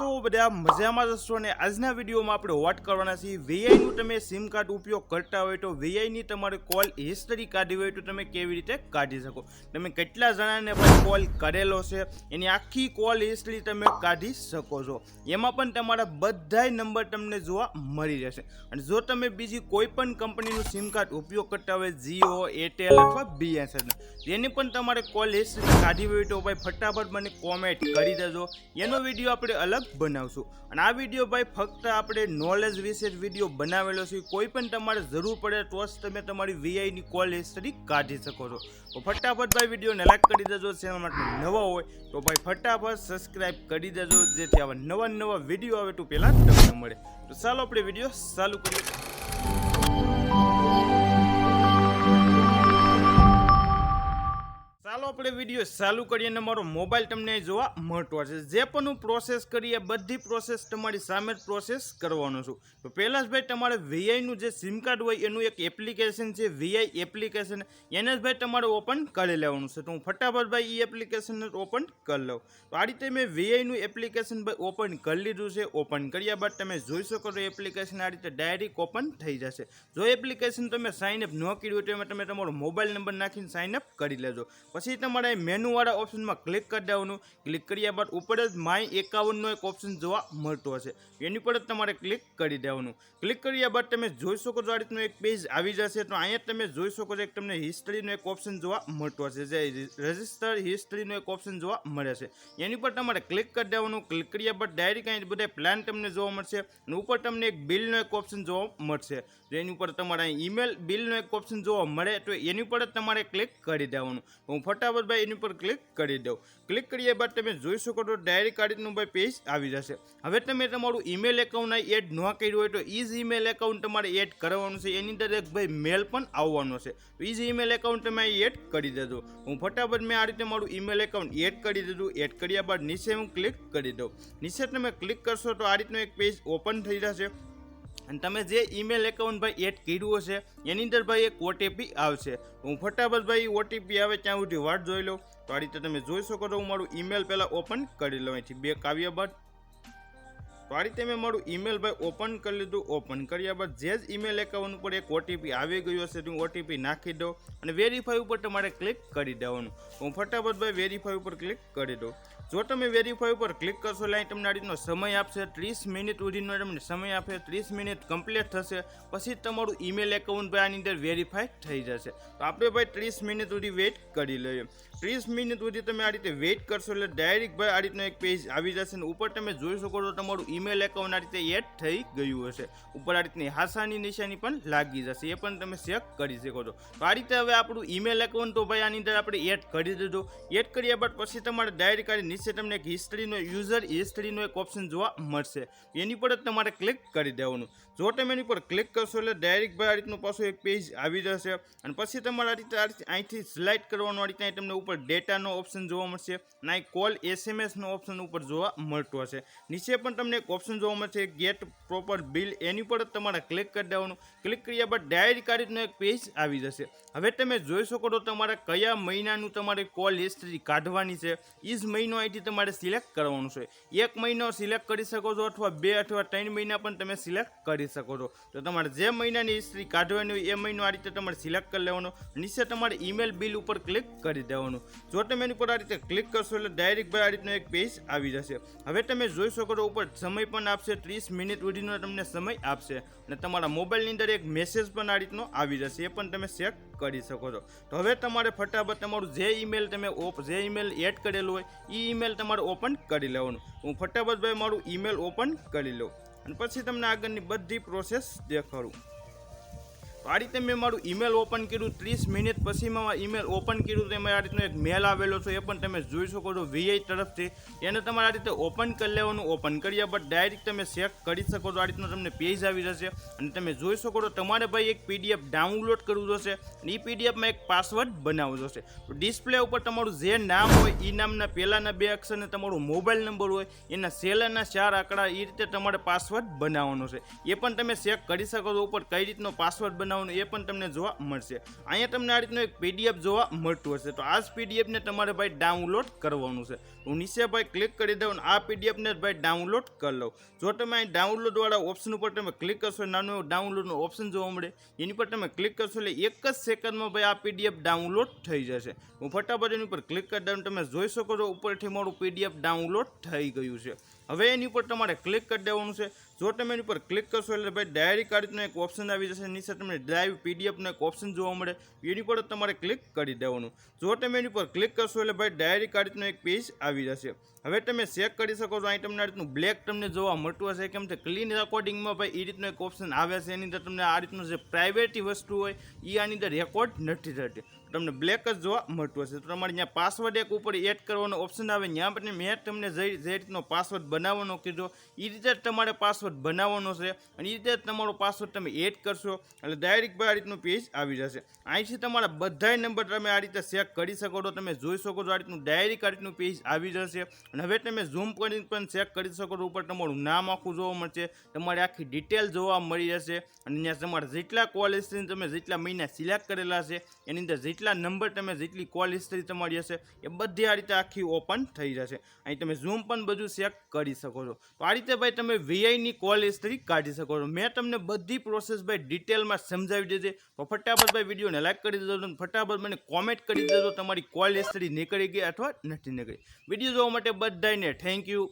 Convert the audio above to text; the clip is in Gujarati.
છો બધા મજામાં જશો અને આજના વિડીયોમાં આપણે વાત કરવાના છીએ વીઆઈનું તમે સિમ કાર્ડ ઉપયોગ કરતા હોય તો વીઆઈની તમારે કોલ હિસ્ટ્રી કાઢવી હોય તો તમે કેવી રીતે કાઢી શકો? તમે કેટલા જણાને પણ કોલ કરેલો છે, એની આખી કોલ હિસ્ટ્રી તમે કાઢી શકો છો. એમાં પણ તમારા બધાય નંબર તમને જોવા મળી જશે અને જો તમે બીજી કોઈ પણ કંપનીનું સિમ કાર્ડ ઉપયોગ કરતા હોય જીઓ એરટેલ અથવા બીએસએનએલ જેની પણ તમારે કોલ હિસ્ટ્રી કાઢવી હોય તો ભાઈ ફટાફટ મને કોમેન્ટ કરી દેજો. એનો વીડિયો આપણે અલગ બનાવશું. અને આ વીડિયો ભાઈ ફક્ત આપણે નોલેજ વિશે જ વીડિયો બનાવેલો છે. કોઈ પણ તમારે જરૂર પડે તો જ તમે તમારી વીઆઈની કોલ હિસ્ટરી કાઢી શકો છો. તો ફટાફટ ભાઈ વિડીયોને લાઈક કરી દેજો. ચેનલ માટે નવા હોય તો ભાઈ ફટાફટ સબસ્ક્રાઈબ કરી દેજો. જેથી આવા નવા નવા વીડિયો આવે તો પહેલાં તમને મળે. તો ચાલો આપણે વીડિયો ચાલુ કરીએ. ચાલો આપણે વીડિયો ચાલુ કરીએ અને મારો મોબાઈલ તમને જોવા મળતો છે જે પણ હું પ્રોસેસ કરીએ, બધી પ્રોસેસ તમારી સામે પ્રોસેસ કરવાનો છું. તો પહેલાં જ ભાઈ તમારે વીઆઈનું જે સિમ કાર્ડ હોય, એનું એક એપ્લિકેશન છે વીઆઈ એપ્લિકેશન એને જ ભાઈ તમારે ઓપન કરી લેવાનું છે. તો હું ફટાફટ ભાઈ એ એપ્લિકેશન ઓપન કરી લઉં. તો આ રીતે મેં વીઆઈનું એપ્લિકેશન ભાઈ ઓપન કરી લીધું છે. ઓપન કર્યા બાદ તમે જોઈ શકો છો એપ્લિકેશન આ રીતે ડાયરેક્ટ ઓપન થઈ જશે. જો એપ્લિકેશન તમે સાઇન અપ ન કર્યું હોય, તો એમાં તમે તમારો મોબાઈલ નંબર નાખીને સાઇન અપ કરી લેજો. પછી તમારે મેનુવાળા ઓપ્શનમાં ક્લિક કરી દેવાનું. ક્લિક કર્યા બાદ ઉપર જ માય એકાવનનો એક ઓપ્શન જોવા મળતો હશે. એની પર જ તમારે ક્લિક કરી દેવાનું. ક્લિક કર્યા બાદ તમે જોઈ શકો છો આ રીતનું એક પેજ આવી જશે. તો અહીંયા તમે જોઈ શકો છો એક તમને હિસ્ટ્રીનો એક ઓપ્શન જોવા મળતો હશે. જે રજિસ્ટર હિસ્ટ્રીનો એક ઓપ્શન જોવા મળે છે. એની પર તમારે ક્લિક કરી દેવાનું. ક્લિક કર્યા બાદ ડાયરેક્ટ અહીં બધા પ્લાન તમને જોવા મળશે. અને ઉપર તમને એક બિલનો એક ઓપ્શન જોવા મળશે. એની ઉપર તમારે અહીં ઈમેલ બિલનો એક ઓપ્શન જોવા મળે, તો એની પર જ તમારે ક્લિક કરી દેવાનું. હું ફટાફટ ભાઈ એની પર ક્લિક કરી દઉં ક્લિક કર્યા બાદ તમે જોઈ શકો તો ડાયરી આ રીતનું ભાઈ પેજ આવી જશે. હવે તમે તમારું ઈમેલ એકાઉન્ટ એડ ન કર્યું હોય તો ઈ જ ઈમેલ એકાઉન્ટ તમારે એડ કરવાનું છે. એની અંદર એક ભાઈ મેલ પણ આવવાનો છે. તો ઈ જ ઈમેલ એકાઉન્ટ તમે એડ કરી દેજો. હું ફટાફટ મેં આ રીતે મારું ઈમેલ એકાઉન્ટ એડ કરી દીધું. એડ કર્યા બાદ નીચે હું ક્લિક કરી દઉં. નીચે તમે ક્લિક કરશો તો આ રીતનું એક પેજ ઓપન થઈ જશે. અને તમે જે ઈમેલ એકાઉન્ટ ભાઈ એડ કર્યું હશે, એની અંદર ભાઈ એક ઓટીપી આવશે. હું ફટાફટ ભાઈ ઓટીપી આવે ત્યાં સુધી વાટ જોઈ લઉં. તો આ રીતે તમે જોઈ શકો છો, હું મારું ઈમેલ પહેલાં ઓપન કરી લઉં અહીંથી. બે કાવ્ય બાદ તો આ રીતે મેં મારું ઈમેલ ભાઈ ઓપન કરી લીધું. ઓપન કર્યા બાદ જે જ ઈમેલ એકાઉન્ટ ઉપર એક ઓટીપી આવી ગયો હશે હું ઓટીપી નાખી દઉં અને વેરીફાઈ ઉપર તમારે ક્લિક કરી દેવાનું. હું ફટાફટ ભાઈ વેરીફાઈ ઉપર ક્લિક કરી દઉં. જો તમે વેરીફાઈ ઉપર ક્લિક કરશો, એટલે તમને આ રીતનો સમય આપશે. ત્રીસ મિનિટ સુધીનો તમને સમય આપશે ત્રીસ મિનિટ કમ્પ્લીટ થશે. પછી તમારું ઈમેલ એકાઉન્ટ ભાઈ આની અંદર વેરીફાઈ થઈ જશે. તો આપણે ભાઈ ત્રીસ મિનિટ સુધી વેઇટ કરી લઈએ. ત્રીસ મિનિટ સુધી તમે આ રીતે વેઇટ કરશો એટલે ડાયરેક્ટ ભાઈ આ રીતનો એક પેજ આવી જશે ને ઉપર તમે જોઈ શકો છો તમારું ઈમેલ એકાઉન્ટ આ રીતે એડ થઈ ગયું હશે. ઉપર આ રીતની હાસાની નિશાની પણ લાગી જશે. એ પણ તમે ચેક કરી શકો છો. તો આ રીતે હવે આપણું ઈમેલ એકાઉન્ટ તો ભાઈ આની અંદર આપણે એડ કરી દીધું. એડ કર્યા બાદ પછી તમારે ડાયરેક્ટ આ નીચે તમને એક હિસ્ટ્રીનો યુઝર હિસ્ટ્રીનો એક ઓપ્શન જોવા મળશે. એની પર જ તમારે ક્લિક કરી દેવાનું. જો તમે એની પર ક્લિક કરશો એટલે ડાયરેક્ટ ભાઈ આ રીતનું પાછું એક પેજ આવી જશે. અને પછી તમારે આ રીતે અહીંથી સ્લાઇડ કરવાનું, આ રીતે તમને ઉપર ડેટાનો ઓપ્શન જોવા મળશે અને કોલ એસએમએસનો ઓપ્શન ઉપર જોવા મળતો હશે. નીચે પણ તમને એક ઓપ્શન જોવા મળશે ગેટ પ્રોપર બિલ એની પર તમારે ક્લિક કરી દેવાનું. ક્લિક કર્યા બાદ ડાયરી કાર્ડનો એક પેજ આવી જશે. હવે તમે જોઈ શકો તો તમારે કયા મહિનાનું તમારે કોલ હિસ્ટ્રી કાઢવાની છે. એ જ મહિનો અહીંથી તમારે સિલેક્ટ કરવાનું છે. એક મહિનો સિલેક્ટ કરી શકો છો અથવા બે અથવા ત્રણ મહિના પણ તમે સિલેક્ટ કરી શકો છો. તો તમારે જે મહિનાની હિસ્ટ્રી કાઢવાની હોય એ મહિનો આ રીતે તમારે સિલેક્ટ કરી લેવાનો. નીચે તમારે ઈમેલ બિલ ઉપર ક્લિક કરી દેવાનું. જો તમે એની પર આ રીતે ક્લિક કરશો એટલે ડાયરેક્ટ ભાઈ આ રીતનો એક પેજ આવી જશે. હવે તમે જોઈ શકો છો ઉપર સમય પણ આપશે, ત્રીસ મિનિટ સુધીનો તમને સમય આપશે. અને તમારા મોબાઈલની અંદર એક મેસેજ પણ આ રીતનો આવી જશે. એ પણ તમે ચેક કરી શકો છો. તો હવે તમારે ફટાફટ તમારું જે ઈમેલ તમે ઓપ જે ઈમેલ એડ કરેલું હોય, એ ઈમેલ તમારે ઓપન કરી લેવાનું. હું ફટાફટ ભાઈ મારું ઈમેલ ઓપન કરી લઉં. અને પછી તમને આગળની બધી પ્રોસેસ દેખાડું. આ રીતે મેં મારું ઈમેલ ઓપન કર્યું. ત્રીસ મિનિટ પછી મેં ઈમેલ ઓપન કર્યું તો એમાં આ રીતનો એક મેલ આવેલો છે. એ પણ તમે જોઈ શકો છો વીઆઈ તરફથી. એને તમારે આ રીતે ઓપન કરી લેવાનું ઓપન કર્યા બટ ડાયરેક્ટ તમે ચેક કરી શકો છો. આ રીતનો તમને પેજ આવી જશે. અને તમે જોઈ શકો છો તમારે ભાઈ એક પીડીએફ ડાઉનલોડ કરવું જોશે અને એ પીડીએફમાં એક પાસવર્ડ બનાવવો જોશે. તો ડિસ્પ્લે ઉપર તમારું જે નામ હોય એ નામના પહેલાંના બે અક્ષરને તમારો મોબાઈલ નંબર હોય, એના સેલાના ચાર આંકડા એ રીતે તમારે પાસવર્ડ બનાવવાનો છે. એ પણ તમે ચેક કરી શકો છો ઉપર કઈ રીતનો પાસવર્ડ બનાવવાનો એ પણ તમને જોવા મળશે. અહીંયા તમને આ રીતનું એક પીડીએફ જોવા મળતું હશે. તો આ જ પીડીએફને તમારે ભાઈ ડાઉનલોડ કરવાનું છે. હું નીચે ભાઈ ક્લિક કરી દઉં અને આ પીડીએફને ભાઈ ડાઉનલોડ કરી લઉં જો તમે અહીં ડાઉનલોડવાળા ઓપ્શન ઉપર તમે ક્લિક કરશો, નાનું એવું ડાઉનલોડનું ઓપ્શન જોવા મળે. એની પર તમે ક્લિક કરશો એટલે એક જ સેકન્ડમાં ભાઈ આ પીડીએફ ડાઉનલોડ થઈ જશે. હું ફટાફટ એની ઉપર ક્લિક કરી દઉં તમે જોઈ શકો છો ઉપરથી મારું પીડીએફ ડાઉનલોડ થઈ ગયું છે. હવે એની ઉપર તમારે ક્લિક કરી દેવાનું છે. જો તમે એની ઉપર ક્લિક કરશો એટલે ભાઈ ડાયરી કાર્ડનો એક ઓપ્શન આવી જશે. નીચે તમને ડ્રાઈવ પીડીએફનો એક ઓપ્શન જોવા મળે. એની પર તમારે ક્લિક કરી દેવાનું. જો તમે એની ઉપર ક્લિક કરશો એટલે ભાઈ ડાયરી કાર્ડનો એક પેજ આવી જશે. હવે તમે ચેક કરી શકો છો, અહીં તમને આ રીતનું બ્લેક તમને જોવા મળતું હશે. કેમ કે ક્લીન રેકોર્ડિંગમાં ભાઈ એ રીતનો એક ઓપ્શન આવે છે. એની અંદર તમને આ રીતનું જે પ્રાઇવેટી વસ્તુ હોય એ આની અંદર રેકોર્ડ નથી થતી. તમને બ્લેક જ જોવા મળતું હશે. તો તમારે ત્યાં પાસવર્ડ એક ઉપર એડ કરવાનો ઓપ્શન આવે. ત્યાં પણ મેં તમને જે જે રીતનો પાસવર્ડ બનાવવાનો કીધો એ રીતે તમારે પાસવર્ડ બનાવવાનો છે અને એ રીતે તમારો પાસવર્ડ તમે એડ કરશો એટલે ડાયરેક્ટ ભાઈ આ રીતનું પેજ આવી જશે. અહીંથી તમારા બધાય નંબર તમે આ રીતે ચેક કરી શકો છો, તમે જોઈ શકો છો આ રીતનું ડાયરેક્ટ આ રીતનું પેજ આવી જશે. અને હવે તમે ઝૂમ કરીને પણ ચેક કરી શકો છો, ઉપર તમારું નામ આખું જોવા મળશે, તમારી આખી ડિટેલ જોવા મળી જશે. અને ત્યાં તમારા જેટલા કોલ હિસ્ટ્રી તમે જેટલા મહિના સિલેક્ટ કરેલા છે, એની અંદર જેટલા નંબર તમે જેટલી કોલ હિસ્ટ્રી તમારી હશે, એ બધી આ રીતે આખી ઓપન થઈ જશે. અહીં તમે ઝૂમ પણ બધું ચેક કરી શકો છો. તો આ રીતે ભાઈ તમે વીઆઈની કોલ હિસ્ટ્રી કાઢી શકો છો. મેં તમને બધી પ્રોસેસ ભાઈ ડિટેલમાં સમજાવી દીધી તો ફટાફટ ભાઈ વિડીયોને લાઈક કરી દેજો ફટાફટ મને કોમેન્ટ કરી દેજો તમારી કોલ હિસ્ટ્રી નીકળી ગઈ અથવા નથી નીકળી. વીડિયો જોવા માટે બધાને થેન્ક યુ